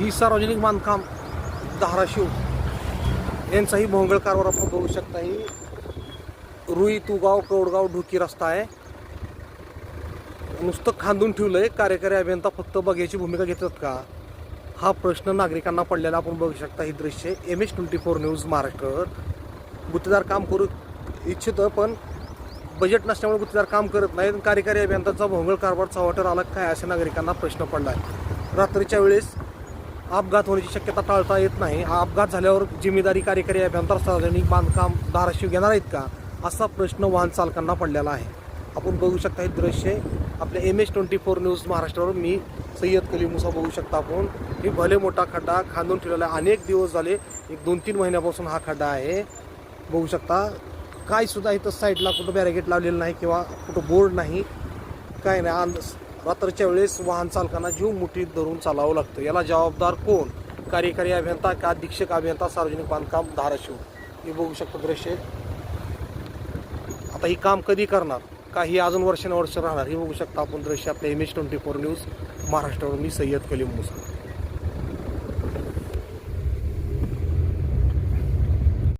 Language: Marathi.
ही सार्वजनिक बांधकाम धाराशिव यांचाही भोंगळ कारभार आपण बघू शकता ही. रुई तुगाव प्रौढगाव ढुकी रस्ता आहे. नुसतं खांदून ठेवलंय कार्यकारी अभियंता फक्त बघायची भूमिका घेतात का? हा प्रश्न नागरिकांना पडलेला आपण बघू शकता ही दृश्य. M H twenty four news Maharashtra गुत्तेदार काम करू इच्छितं पण बजेट नसल्यामुळे गुत्तेदार काम करत नाही कार्यकारी अभियंताचा भोंगळ कारभार चव्हाट्यावर आला काय अशा नागरिकांना प्रश्न पडला आहे रात्रीच्या वेळेस अपघात होण्याची शक्यता टाळता येत नाही. हा अपघात झाल्यावर जिम्मेदारी कार्यकारी अभियंता सार्वजनिक बांधकाम धाराशिव घेणार आहेत का? असा प्रश्न वाहन चालकांना पडलेला आहे. आपण बघू शकता हे दृश्य आपल्या M H twenty four news महाराष्ट्रावर. मी सय्यद कली मुसा बघू शकता आपण. हे भले मोठा खड्डा खांदून ठेवलेला आहे. अनेक दिवस झाले एक दोन तीन महिन्यापासून हा खड्डा आहे. बघू शकता काय सुद्धा इथं साईडला कुठं बॅरिगेट लावलेलं नाही किंवा कुठं बोर्ड नाही. काय नाही रात्रीच्या वेळेस वाहन चालकांना जीव मुठीत धरून चालावं लागतं. याला जबाबदार कोण? कार्यकारी अभियंता का अधीक्षक अभियंता सार्वजनिक बांधकाम धाराशिव? हे बघू शकतो दृश्य. आता ही काम कधी करणार? का ही अजून वर्षानुवर्ष राहणार? हे बघू शकता आपण दृश्य आपल्या M H twenty four news महाराष्ट्रावर मी सय्यद कलीम मुसा.